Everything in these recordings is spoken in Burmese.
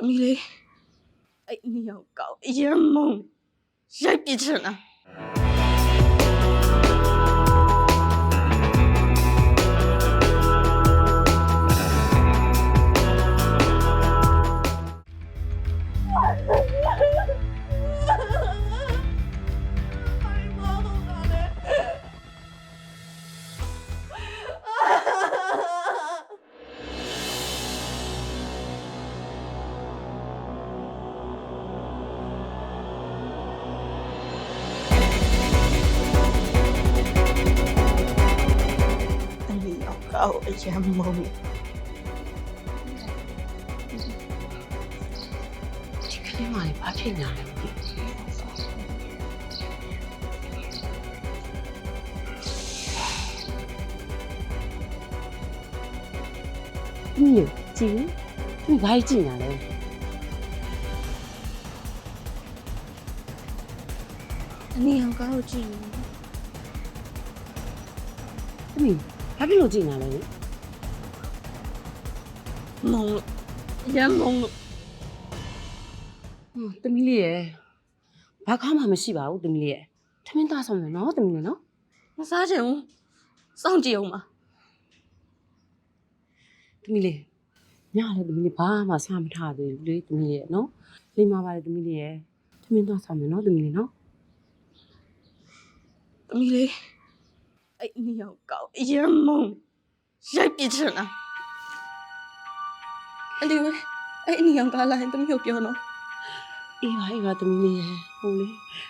သမီးလေးအဲ့နှစ်ယောက်ကောက်အရင်မုံရိုက်ပြစ်ချင်တာ နှစ်ယောက်ကောက်အရင်မုံဒီကလေးမလေးဘာဖြစ်ညာလဲမသိဘူး။မြင်ကြည့်။ဒီဘာကြီးကြည့်ညာလဲအနှစ်ယောက်ကောက်ကြည့်။သမီး ဘာဖြစ်လို့ကြည့်ညာလဲမုံလို့အရင်မုံလို့။ဟွန်းသမီးလေးရဲ့ဘာခါမှမရှိပါဘူးသမီးလေးရဲ့။ထမင်းသားဆောင်မယ်နော်သမီးလေးနော်မစားချင်ဘူးစောင့်ကြည့်အောင်ပါ။သမီးလေးညလည်းသမီးလေးဘာမှစားမထားသေးဘူးလေသမီးလေးရဲ့နော်။လိမ္မာပါလေသမီးလေးရဲ့ထမင်းသားဆောင်မယ်နော်သမီးလေးနော်သမီးလေး အဲ့နှစ်ယောက်ကောက်အရင်မုံရိုက်ပြစ်ချင်တာအဲ့ဒီပဲအဲ့နှစ်ယောက်ကလာရင်သမီးကိုပြောတော့။အေးပါအေးပါသမီးလေးရဲ့ဟိုလေ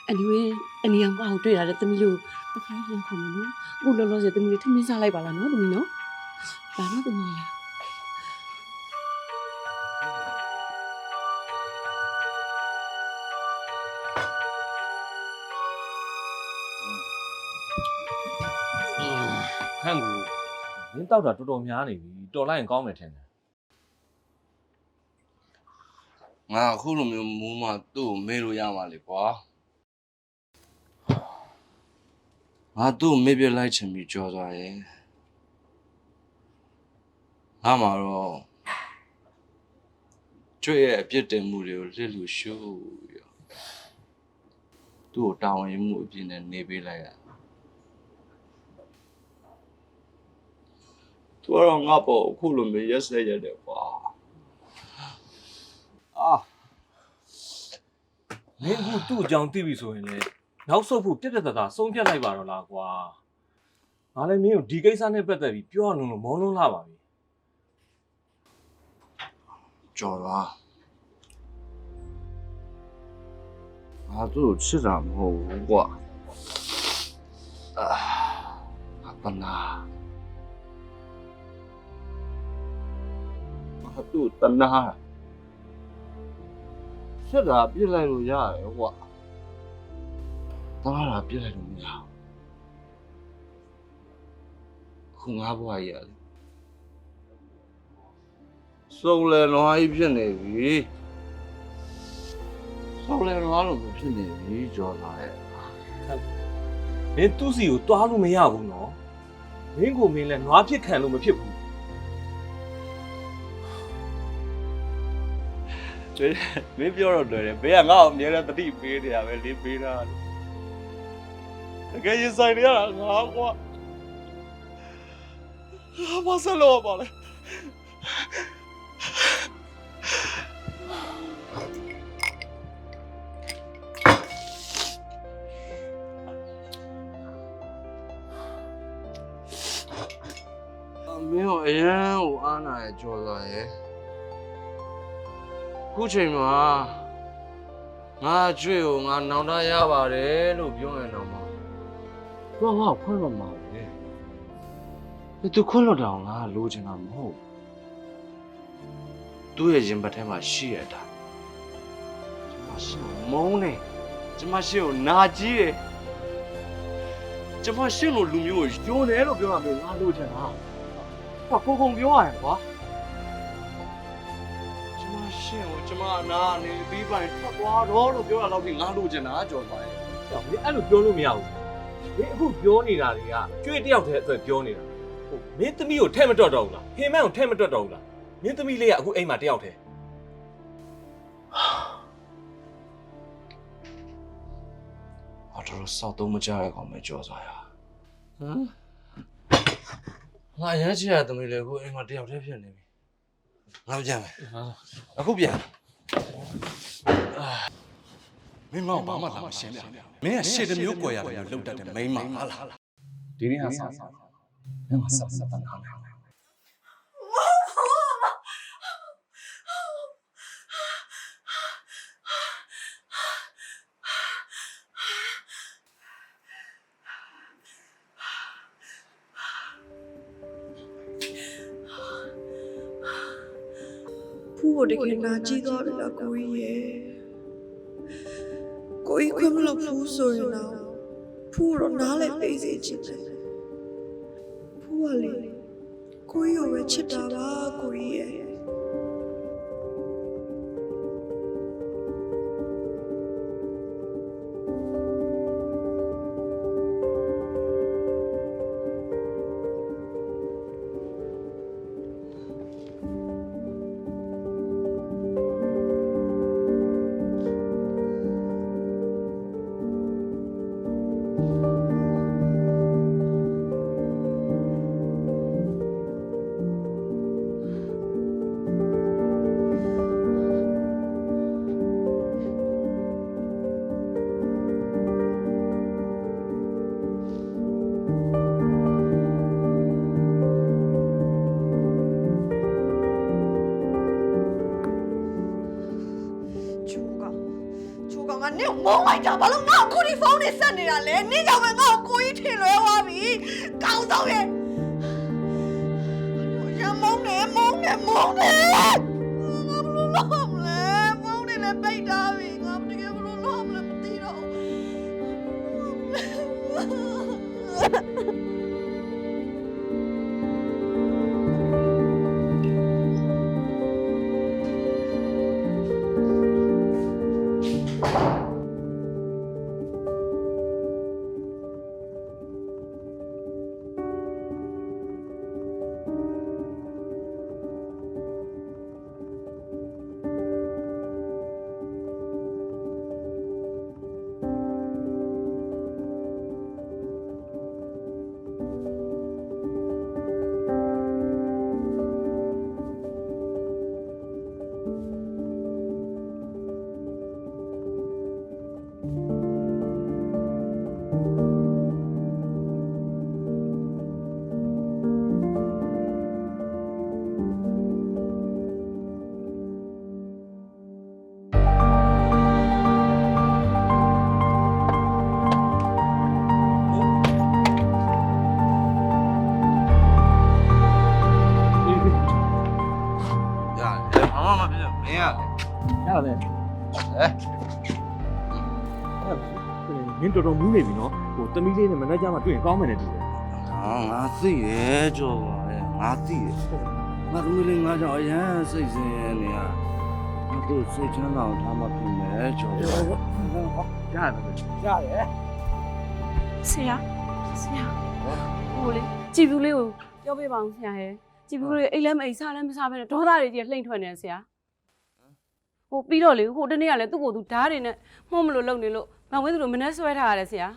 အန်ဒီဝဲအနီအောင်ကောက်တွေ့ရတယ်သမီးလေးကိုတစ်ခါပြန်ခေါ်မယ်နော်။အခုလောလောဆယ်သမီးလေးထမင်းစားလိုက်ပါလားနော်သမီးနော်။ဒါနော်သမီးလေး ဟန့်ကူမင်းတောက်တာတော်တော်များနေပြီတော်လိုက်ရင်ကောင်းမယ်ထင်တယ်ငါအခုလိုမျိုးမူးမသူ့ကိုမေးလို့ရမှာလေကွာငါသူ့ကိုမေးပြလိုက်ချင်ပြီးကြော်သွားရဲ့ငါမှာတော့ကျွေးရဲ့အပြစ်တင်မှုတွေကိုလစ်လူရှုရသူ့ကိုတာဝန်ယူမှုအပြစ်နဲ့နေပေးလိုက်ရ သူကတော့ငါ့ပေါ်အခုလိုမျိုးရက်စက်ရတယ်ကွာအာမင်းအခုသူ့အကြောင်းသိပြီဆိုရင်လေနောက်ဆုတ်ဖို့ပြက်ပြက်သားသားဆုံးဖြတ်လိုက်ပါတော့လားကွာငါလည်းမင်းကိုဒီကိစ္စနဲ့ပတ်သက်ပြီးပြောရလို့လို့မောလုံးလာပါပြီကြော်သွားငါတို့ချစ်တာမဟုတ်ဘူးကွာအာအပနာ တို့တနာချစ်တာပြစ်လိုက်လို့ရတယ်ကွာတနာတာပြစ်လိုက်လို့မရဘူးခုငါဘွားကြီးရတယ်စုံလဲနွားကြီးဖြစ်နေပြီစုံလဲနွားလိုမျိုးဖြစ်နေပြီကြော်လာရဲ့မင်းသူ့စီကိုတွားလို့မရဘူးနော်မင်းကိုမင်းလည်းနွားဖြစ်ခံလို့မဖြစ်ဘူး တွေ့မင်းပြောတော့တွေ့တယ်ဘေးကငါ့ကိုအမြဲတမ်းတတိပေးနေတာပဲလေးပေးတာတကယ်ရင်ဆိုင်နေရတာငါကွာငါမဆလို့ပါလေမင်းတို့အရန်ကိုအားနာရဲ့ကြော်သွားရဲ့ ခုချိန်မှာငါအကျွေးကိုငါနောင်တရပါတယ်လို့ပြောရင်တော့မှာတော့ငါခွင့်လို့မှာပဲဒီသူခွင့်လို့တောင်ငါလိုချင်တာမဟုတ်သူ့ရဲ့ရင်ပတ်ထဲမှာရှိရတာကျွန်မရှိမုန်းနေကျွန်မရှိကိုနာကြီးတယ်ကျွန်မရှိလို့လူမျိုးကိုယုံတယ်လို့ပြောတာမျိုးငါလိုချင်တာဟာကိုကုံပြောရတယ်ကွာကျ ကျမအနာနေပြီးပိုင်ထွက်သွားတော့လို့ပြောတာတော့ဒီငါလိုချင်တာကြော်သွားရဲ့။ဒါအဲ့လိုပြောလို့မရဘူး။ဒီအခုပြောနေတာတွေကကျွေးတယောက်တည်းအတွက်ပြောနေတာ။ဟိုမင်းသမီးကိုထဲမတွတ်တော့ဘူးလား။ဟင်မန်ကိုထဲမတွတ်တော့ဘူးလား။မင်းသမီးလေးကအခုအိမ်မှာတယောက်တည်း။အော်တော်စောက်တော့မကြရကောင်ပဲကြော်သွားရ။ဟမ်။ငါရမ်းချရသမီးလေးကိုအိမ်မှာတယောက်တည်းဖြစ်နေပြီ။ငါပြန်မယ်။အခုပြန်။ မင်းမောင်ဘာမှလာမရှင်းပြမင်းကရှေ့တစ်မျိုးကြွယ်ရတယ်လို့လောက်တတ်တယ်မိန်းမဟာလားဒီနေ့ဟာဆောက်ဆောက်မင်းမဆောက်ဆောက်တန်ခါနေဖူးကိုတကယ်နာကြည့်သွားပြီလားကိုကြီးရဲ့ ကိုကြီးခွင့်မလို့ဖူးဆိုရင်တော့ဖူးတော့နားလဲပေးစေချင်တယ်ဖူးကလေကိုကြီးကိုပဲချစ်တာပါကိုကြီးရဲ့ င်ကနင့်ကိုမုန်းလိုက်တာဘာလို့ငါ့ကိုခုဒီဖုန်းနဲ့ဆက်နေတာလဲနင့်ကြောင့်ပဲငါ့ကိုကိုကြီးထင်လွဲသွားပြီကောင်းဆောင်ရဲ့ရမုန်းနေမုန်းနေမုန်းနေငါဘလို့လုပ်မလဲမုန်းနေလည်းပိတ်ထားပြီငါတကယ်ဘလို့လုပ်မလဲမသိတော့ဘူး ရတယ်ဟဲ့မင်းတော်တော်မူးနေပြီနော်ဟိုတမီးလေးနဲ့မနေ့ကမှတွေ့ရင်ကောင်းမယ်နဲ့တူတယ်ဟာငါသိရဲ့ကြောပါလေငါသိရဲ့ငါသမီးလေးငါကြောင့်အရန်စိတ်ဆင်းရဲနေရငါတို့စိတ်ချမ်းသာအောင်ထားမှပြင်မယ်ကြောပါရတယ်ဆရာဆရာဟိုလေကြည်ဘူးလေးကိုပြောပြပါအောင်ဆရာရဲ့ကြည်ဘူးလေးအိတ်လည်းမအိတ်စားလည်းမစားဘဲနဲ့ဒေါသတွေကြီးလှိမ့်ထွက်နေတယ်ဆရာ ဟိုပြီးတော့လေဟိုတနေ့ကလည်းသူ့ကိုယ်သူဓာတ်တွေနဲ့မှုံးမလို့လုံနေလို့မဝင်းသူတို့မနှက်ဆွဲထားရတယ်ဆရာ